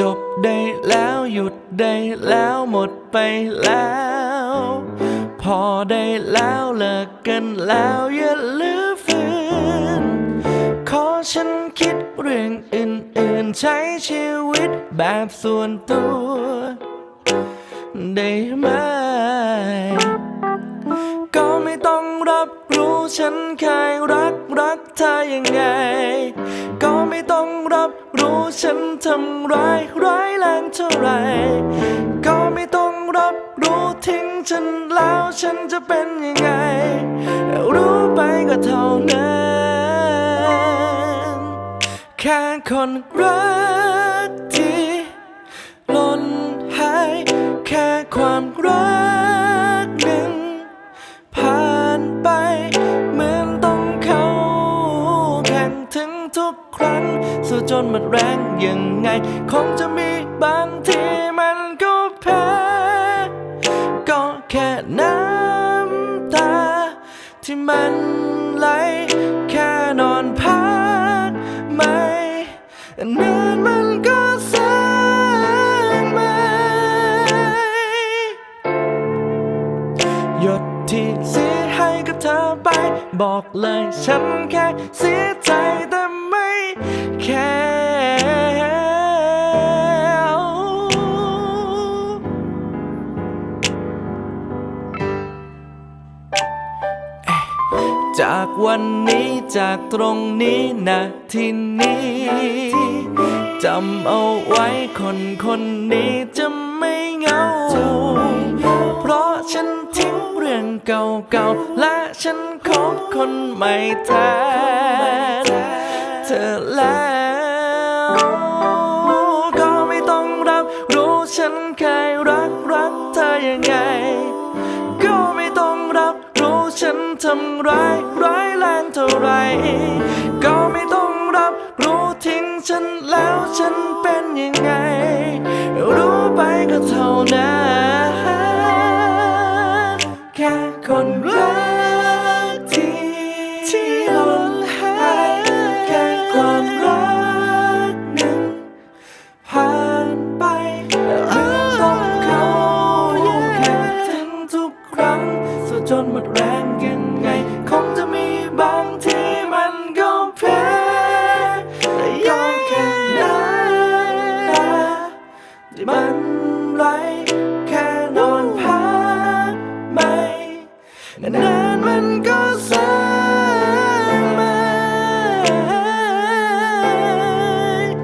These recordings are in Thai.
จบได้แล้วหยุดได้แล้วหมดไปแล้ว พอได้แล้วเลิกกันแล้วอย่าลือฝืนขอฉันคิดเรื่องอื่นๆ ใช้ชีวิตแบบส่วนตัว ได้ไหม ก็ไม่ต้องรับรู้ฉันเคยรักรักเธอยังไงก็ รับรู้ฉันทำร้ายร้ายแรงเท่าไร ก็ไม่ต้องรับรู้ทิ้งฉันแล้วฉันจะเป็นยังไง รู้ไปก็เท่านั้น แค่คนรักที่หล่นหาย แค่ความรัก กครั้ง สู้จนหมดแรงยังไง คงจะมีบางทีมันก็แพ้ ก็แค่น้ำตา ที่มันไหล แค่นอนพักไม่นานมันก็สงไหมหยดที่เสียให้กับเธอไป บอกเลยฉันแค่เสียใจแต่ จากวันนี้จากตรงนี้นะที่นี้จำเอาไว้คนคนนี้จะไม่เหงา เพราะฉันทิ้งเรื่องเก่าๆ และฉันคบคนใหม่แทนเธอแล้วก็ไม่ต้องรับรู้ฉันเคยรักรักเธอยังไง ฉันทำร้ายร้ายแรงเท่าไร ก็ไม่ต้องรับรู้ทิ้งฉันแล้วฉันเป็นยังไง รู้ไปก็เท่านั้นันก็สามารถ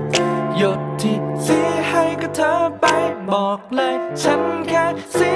หยดที่สีให้กับเธอไปบอกเลย ฉันแค่สี